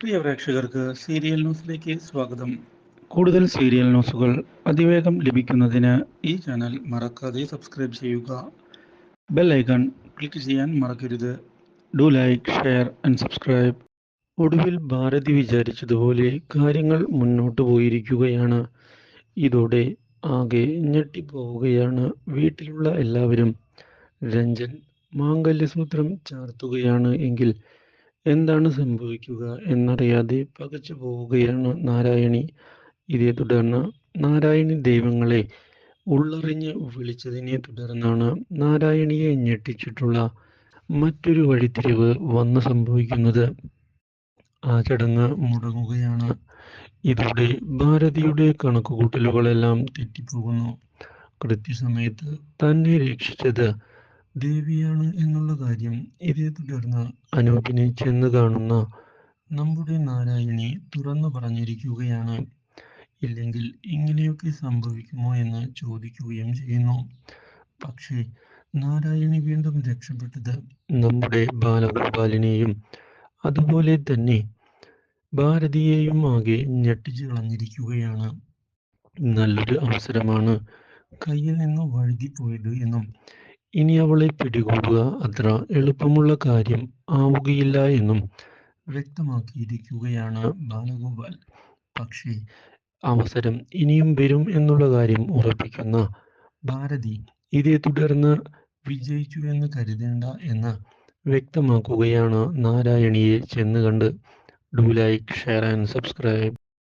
പ്രിയ പ്രേക്ഷകർക്ക് സീരിയൽ ന്യൂസിലേക്ക് സ്വാഗതം. കൂടുതൽ സീരിയൽ ന്യൂസുകൾ അതിവേഗം ലഭിക്കുന്നതിന് ഈ ചാനൽ മറക്കാതെ സബ്സ്ക്രൈബ് ചെയ്യുക. ബെൽ ഐക്കൺ ക്ലിക്ക് ചെയ്യാൻ മറക്കരുത്. Do like share and subscribe. ഒടുവിൽ ഭാരതി വിചാരിച്ചതുപോലെ കാര്യങ്ങൾ മുന്നോട്ട് പോയിരിക്കുകയാണ്. ഇതോടെ ആകെ ഞെട്ടിപ്പോവുകയാണ് വീട്ടിലുള്ള എല്ലാവരും. രഞ്ജൻ മാംഗല്യസൂത്രം ചാർത്തുകയാണ് എങ്കിൽ എന്താണ് സംഭവിക്കുക എന്നറിയാതെ പകച്ചു പോവുകയാണ് നാരായണി. ഇതേ തുടർന്ന് നാരായണി ദൈവങ്ങളെ ഉള്ളറിഞ്ഞ് വിളിച്ചതിനെ തുടർന്നാണ് നാരായണിയെ ഞെട്ടിച്ചിട്ടുള്ള മറ്റൊരു വഴിത്തിരിവ് വന്ന് സംഭവിക്കുന്നത്. ആ ചടങ്ങ് മുടങ്ങുകയാണ്. ഇതോടെ ഭാരതിയുടെ കണക്കുകൂട്ടലുകളെല്ലാം തെറ്റിപ്പോകുന്നു. കൃത്യസമയത്ത് തന്നെ രക്ഷിച്ചത് ദേവിയാണ് എന്നുള്ള കാര്യം ഇതേ തുടർന്ന് അനൂപിനെ ചെന്ന് കാണുന്ന നമ്മുടെ നാരായണി തുറന്നു പറഞ്ഞിരിക്കുകയാണ്. ഇല്ലെങ്കിൽ ഇങ്ങനെയൊക്കെ സംഭവിക്കുമോ എന്ന് ചോദിക്കുകയും ചെയ്യുന്നു. പക്ഷേ നാരായണി വീണ്ടും രക്ഷപ്പെട്ടത് നമ്മുടെ ബാലഗോപാലിനെയും അതുപോലെ തന്നെ ഭാരതിയെയും ആകെ ഞെട്ടിച്ചു കളഞ്ഞിരിക്കുകയാണ്. നല്ലൊരു അവസരമാണ് കയ്യിൽ നിന്ന് വഴുകിപ്പോയത് എന്നും ഇനി അവളെ പിടികൂടുക അത്ര എളുപ്പമുള്ള കാര്യം ആവുകയില്ല എന്നും വ്യക്തമാക്കിയിരിക്കുകയാണ് ബാലഗോപാൽ. പക്ഷേ അവസരം ഇനിയും വരും എന്നുള്ള കാര്യം ഉറപ്പിക്കുന്ന ഭാരതി ഇതേ തുടർന്ന് വിജയിച്ചു എന്ന് കരുതേണ്ട എന്ന് വ്യക്തമാക്കുകയാണ് നാരായണിയെ ചെന്ന് കണ്ട് do like share and subscribe.